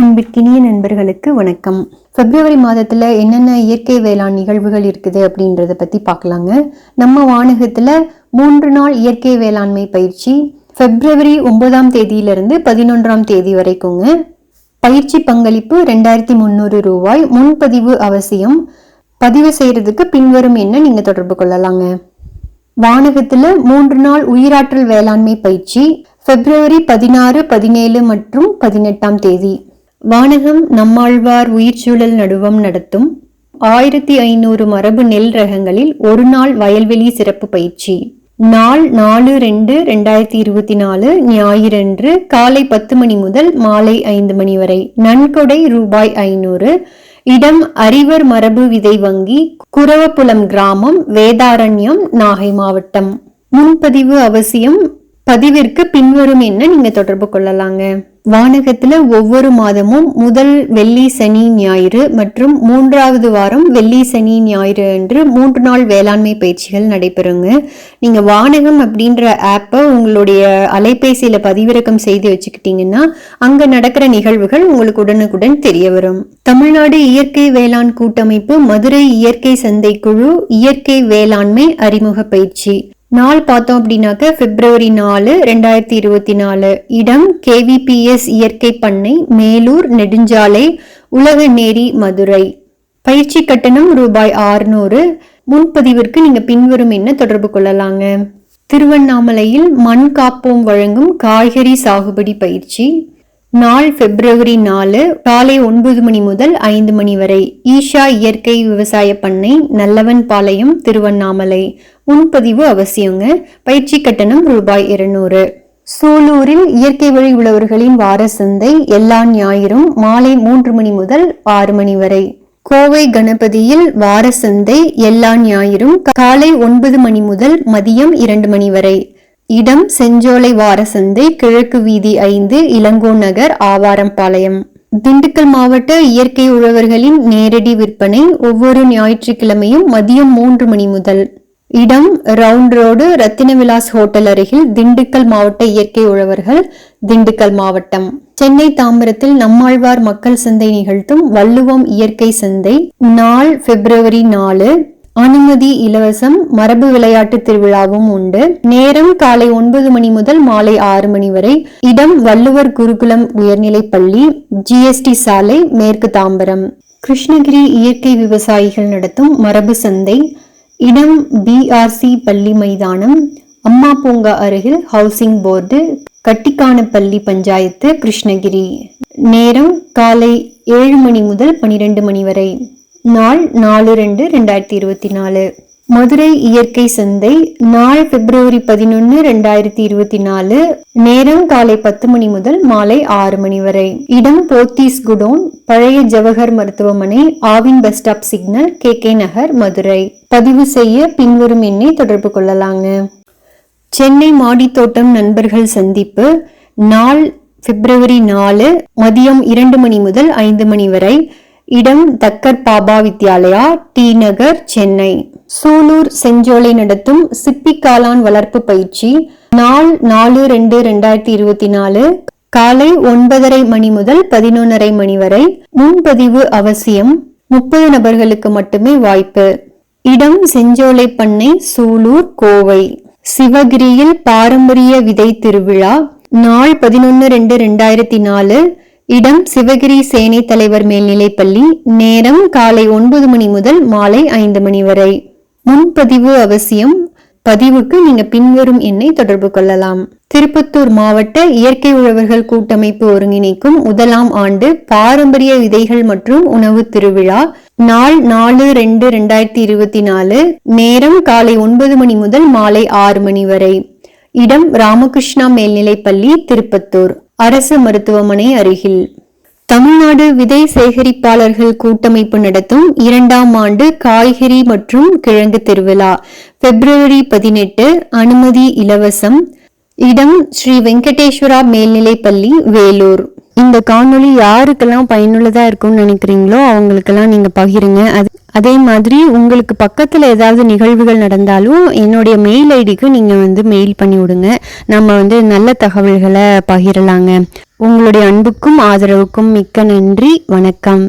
அன்பிற்கினிய நண்பர்களுக்கு வணக்கம். பிப்ரவரி மாதத்தில் என்னென்ன இயற்கை வேளாண் நிகழ்வுகள் இருக்குது அப்படின்றத பற்றி பார்க்கலாங்க. நம்ம வானகத்தில் மூன்று நாள் இயற்கை வேளாண்மை பயிற்சி பிப்ரவரி ஒன்பதாம் தேதியிலிருந்து பதினொன்றாம் தேதி வரைக்குங்க. பயிற்சி பங்களிப்பு ரெண்டாயிரத்தி முந்நூறு ரூபாய் முன்பதிவு அவசியம். பதிவு செய்கிறதுக்கு பின்வரும் என்ன நீங்கள் தொடர்பு கொள்ளலாங்க. வானகத்தில் மூன்று நாள் உயிராற்றல் வேளாண்மை பயிற்சி பிப்ரவரி பதினாறு பதினேழு மற்றும் பதினெட்டாம் தேதி. வானகம் நம்மாழ்வார் உயிர்ச்சூழல் நடுவம் நடத்தும் ஆயிரத்தி ஐநூறு மரபு நெல் ரகங்களில் ஒரு நாள் வயல்வெளி சிறப்பு பயிற்சி. நாள் நாலு ரெண்டு ரெண்டாயிரத்தி இருபத்தி நாலு ஞாயிறன்று காலை பத்து மணி முதல் மாலை ஐந்து மணி வரை. நன்கொடை ரூபாய் ஐநூறு. இடம் அறிவர் மரபு விதை வங்கி குரவப்புலம் கிராமம் வேதாரண்யம் நாகை மாவட்டம். முன்பதிவு அவசியம் பதிவிற்கு பின்வரும் என்ன நீங்க தொடர்பு கொள்ளலாங்க. வானகத்துல ஒவ்வொரு மாதமும் முதல் வெள்ளி சனி ஞாயிறு மற்றும் மூன்றாவது வாரம் வெள்ளி சனி ஞாயிறு அன்று மூன்று நாள் வேளாண்மை பயிற்சிகள் நடைபெறுங்க. நீங்க வானகம் அப்படின்ற ஆப்பை உங்களுடைய அலைபேசியில பதிவிறக்கம் செய்து வச்சுக்கிட்டீங்கன்னா அங்க நடக்கிற நிகழ்வுகள் உங்களுக்கு உடனுக்குடன் தெரிய வரும். தமிழ்நாடு இயற்கை வேளாண் கூட்டமைப்பு மதுரை இயற்கை சந்தை குழு இயற்கை வேளாண்மை அறிமுக பயிற்சி. நாள் பார்த்தோம் அப்படின்னாக்க பிப்ரவரி நாலு ரெண்டாயிரத்தி இருபத்தி நாலு. இடம் கேவிபிஎஸ் இயற்கை பண்ணை மேலூர் நெடுஞ்சாலை உலகநேரி மதுரை. பயிற்சி கட்டணம் ரூபாய் ஆறுநூறு. முன்பதிவிற்கு நீங்க பின்வரும் என்ன தொடர்பு கொள்ளலாங்க? திருவண்ணாமலையில் மண் காப்போம் வழங்கும் காய்கறி சாகுபடி பயிற்சி. நாள் பிப்ரவரி நாலு காலை ஒன்பது மணி முதல் ஐந்து மணி வரை. ஈஷா இயற்கை விவசாய பண்ணை நல்லவன் பாளையம் திருவண்ணாமலை. முன்பதிவு அவசியங்க. பயிற்சி கட்டணம் ரூபாய் இருநூறு. சூலூரில் இயற்கை வழி உழவர்களின் வார சந்தை எல்லா ஞாயிறும் மாலை மூன்று மணி முதல் ஆறு மணி வரை. கோவை கணபதியில் வார சந்தை எல்லா ஞாயிறும் காலை ஒன்பது மணி முதல் மதியம் இரண்டு மணி வரை. இடம் செஞ்சோலை வார சந்தை கிழக்கு வீதி ஐந்து இளங்கோ நகர் ஆவாரம்பாளையம். திண்டுக்கல் மாவட்ட இயற்கை உழவர்களின் நேரடி விற்பனை ஒவ்வொரு ஞாயிற்றுக்கிழமையும் மதியம் மூன்று மணி முதல். இடம் round road Rathina Vilas hotel அருகில் திண்டுக்கல் மாவட்ட இயற்கை உழவர்கள் திண்டுக்கல் மாவட்டம். சென்னை தாம்பரத்தில் நம்மாழ்வார் மக்கள் சந்தை நிகழ்த்தும் வள்ளுவம் இயற்கை சந்தை நாள் பிப்ரவரி நாலு அனுமதி இலவசம் மரபு விளையாட்டு திருவிழாவும் உண்டு. நேரம் காலை ஒன்பது மணி முதல் மாலை ஆறு மணி வரை இடம் வள்ளுவர் குருகுலம் உயர்நிலைப் பள்ளி ஜிஎஸ்டி சாலை மேற்கு தாம்பரம். கிருஷ்ணகிரி இயற்கை விவசாயிகள் நடத்தும் மரபு சந்தை இடம் பிஆர்சி பள்ளி மைதானம் அம்மா பூங்கா அருகில் ஹவுசிங் போர்டு கட்டிக்கானப்பள்ளி பஞ்சாயத்து கிருஷ்ணகிரி. நேரம் காலை ஏழு மணி முதல் பனிரெண்டு மணி வரை நாள் நாலு ரெண்டு ரெண்டாயிரத்தி இருபத்தி நாலு. மதுரை இயற்கை சந்தை நாள் பிப்ரவரி பதினொன்னு ரெண்டாயிரத்தி இருபத்தி நாலு நேரம் காலை பத்து மணி முதல் மாலை ஆறு மணி வரை. இடம் போத்தீஸ் குடோன் பழைய ஜவஹர் மருத்துவமனை Aavin bus stop signal K K Nagar Madurai. பதிவு செய்ய பின்வரும் எண்ணை தொடர்பு கொள்ளலாங்க. சென்னை மாடித்தோட்டம் நண்பர்கள் சந்திப்பு. நாள் பிப்ரவரி நாலு மதியம் இரண்டு மணி முதல் ஐந்து மணி வரை. இடம் தக்கர் பாபா வித்யாலயா டி நகர் சென்னை. சூலூர் செஞ்சோலை நடத்தும் சிப்பி காளான் வளர்ப்பு பயிற்சி நாள் நாலு ரெண்டு ரெண்டாயிரத்தி இருபத்தி நாலு காலை ஒன்பதரை மணி முதல் பதினொன்னரை மணி வரை முன்பதிவு அவசியம் முப்பது நபர்களுக்கு மட்டுமே வாய்ப்பு. இடம் செஞ்சோலை பண்ணை சூலூர் கோவை. சிவகிரியில் பாரம்பரிய விதை திருவிழா நாள் பதினொன்னு ரெண்டு ரெண்டாயிரத்தி நாலு இடம் சிவகிரி சேனை தலைவர் மேல்நிலைப்பள்ளி நேரம் காலை ஒன்பது மணி முதல் மாலை ஐந்து மணி வரை. முன்பதிவு அவசியம். பதிவுக்கு நீங்க பின்வரும் எண்ணை தொடர்பு கொள்ளலாம். திருப்பத்தூர் மாவட்ட இயற்கை உழவர்கள் கூட்டமைப்பு ஒருங்கிணைக்கும் முதலாம் ஆண்டு பாரம்பரிய விதைகள் மற்றும் உணவு திருவிழா நாள் நாலு ரெண்டு ரெண்டாயிரத்தி இருபத்தி நாலு நேரம் காலை ஒன்பது மணி முதல் மாலை ஆறு மணி வரை. இடம் ராமகிருஷ்ணா மேல்நிலைப்பள்ளி திருப்பத்தூர். அரசு மருத்துவமனை அருகில். தமிழ்நாடு விதை சேகரிப்பாளர்கள் கூட்டமைப்பு நடத்தும் இரண்டாம் ஆண்டு காய்கறி மற்றும் கிழங்கு திருவிழா. பிப்ரவரி பதினெட்டு அனுமதி இலவசம். இடம் ஸ்ரீ வெங்கடேஸ்வரா மேல்நிலைப்பள்ளி வேலூர். இந்த காணொலி யாருக்கெல்லாம் பயனுள்ளதா இருக்கும்னு நினைக்கிறீங்களோ அவங்களுக்கெல்லாம் நீங்க பகிருங்க. அது அதே மாதிரி உங்களுக்கு பக்கத்துல ஏதாவது நிகழ்வுகள் நடந்தாலும் என்னுடைய மெயில் ஐடிக்கு நீங்க வந்து மெயில் பண்ணி விடுங்க. நம்ம வந்து நல்ல தகவல்களை பகிரலாங்க. உங்களுடைய அன்புக்கும் ஆதரவுக்கும் மிக்க நன்றி. வணக்கம்.